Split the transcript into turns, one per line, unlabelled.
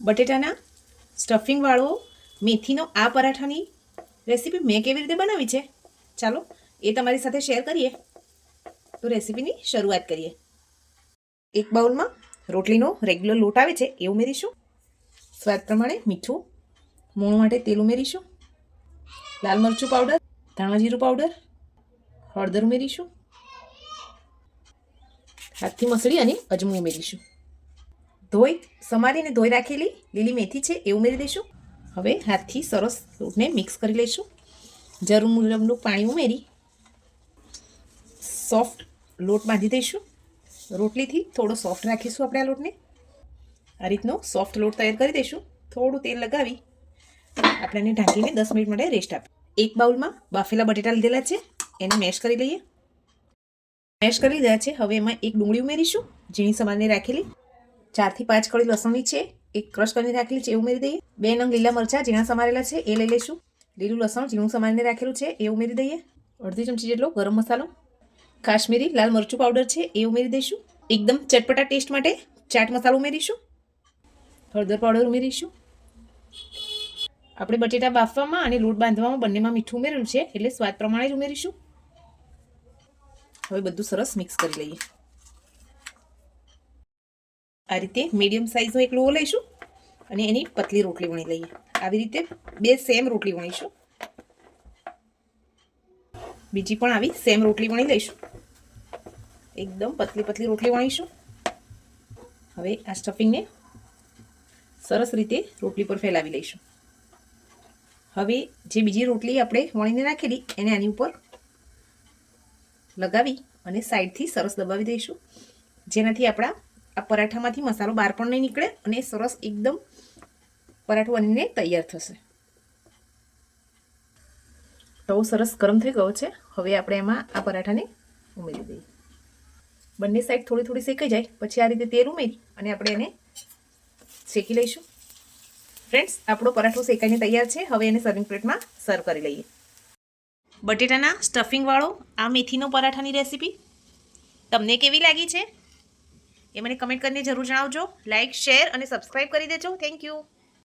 બટેટાના સ્ટફિંગવાળો મેથીનો આ પરાઠાની રેસીપી મેં કેવી રીતે બનાવી છે? ચાલો, એ તમારી સાથે શેર કરીએ. તો રેસીપીની શરૂઆત કરીએ. એક બાઉલમાં રોટલીનો રેગ્યુલર લોટ આવે છે, એ ઉમેરીશું. સ્વાદ પ્રમાણે મીઠું. મૂળ માટે તેલ ઉમેરીશું. લાલ મરચું પાવડર ધાણા જીરું પાવડર હળદર ઉમેરીશું. હાથથી મસળી અને અજમું ઉમેરીશું. ધોઈ, સમારીને ધોઈ રાખેલી લીલી મેથી છે, એ ઉમેરી દઈશું. હવે હાથથી સરસ લોટને મિક્સ કરી લઈશું. જરૂર મુજબનું પાણી ઉમેરી સોફ્ટ લોટ બાંધી દઈશું. રોટલીથી થોડો સોફ્ટ રાખીશું આપણે આ લોટને. આ રીતનો સોફ્ટ લોટ તૈયાર કરી દઈશું. થોડું તેલ લગાવી આપણે ઢાંકીને દસ મિનિટ માટે રેસ્ટ આપીએ. એક બાઉલમાં બાફેલા બટેટા લીધેલા છે, એને મેશ કરી લઈએ. મેશ કરી લીધા છે, હવે એમાં એક ડુંગળી ઉમેરીશું, ઝીણી સમારીને રાખેલી. ચારથી પાંચ કળી લસણની છે, એક ક્રશ કરીને રાખેલી છે એ ઉમેરી દઈએ. બે નંગ લીલા મરચાં ઝીણા સમારેલા છે, એ લઈ લઈશું. લીલું લસણ ઝીણું સમારીને રાખેલું છે, એ ઉમેરી દઈએ. અડધી ચમચી જેટલો ગરમ મસાલો. કાશ્મીરી લાલ મરચું પાવડર છે, એ ઉમેરી દઈશું. એકદમ ચટપટા ટેસ્ટ માટે ચાટ મસાલો ઉમેરીશું. હળદર પાવડર ઉમેરીશું. આપણે બટેટા બાફવામાં અને લોટ બાંધવામાં બંનેમાં મીઠું ઉમેરેલું છે, એટલે સ્વાદ પ્રમાણે જ ઉમેરીશું. હવે બધું સરસ મિક્સ કરી લઈએ. આ રીતે મીડિયમ સાઇઝનો એક લોહો લઈશું અને એની પતલી રોટલી વણી લઈએ. આવી રીતે બે સેમ રોટલી વણીશું. બીજી પણ આવી સેમ રોટલી વણી લઈશું. એકદમ પતલી પતલી રોટલી વણીશું. હવે આ સ્ટફિંગને સરસ રીતે રોટલી પર ફેલાવી લઈશું. હવે જે બીજી રોટલી આપણે વણીને નાખેલી એને આની ઉપર લગાવી અને સાઈડથી સરસ દબાવી દઈશું. જેનાથી આપણા આ પરાઠામાંથી મસાલો બહાર પણ નહીં નીકળે અને સરસ એકદમ પરાઠો બનીને તૈયાર થશે. તવો સરસ ગરમ થઈ ગયો છે. હવે આપણે એમાં આ પરાઠાને ઉમેરી દઈએ. બંને સાઈડ થોડી થોડી શેકાઈ જાય. પછી આ રીતે તેલ ઉમેરી અને આપણે એને શેકી લઈશું. ફ્રેન્ડ્સ આપણો પરાઠો શેકાઈને તૈયાર છે. હવે એને સર્વિંગ પ્લેટમાં સર્વ કરી લઈએ. બટેટાના સ્ટફિંગવાળો આ મેથીનો પરાઠાની રેસીપી તમને કેવી લાગી છે? એ મને કમેન્ટ કરીને જરૂર જણાવજો. લાઇક શેર અને સબસ્ક્રાઈબ કરી દેજો. Thank you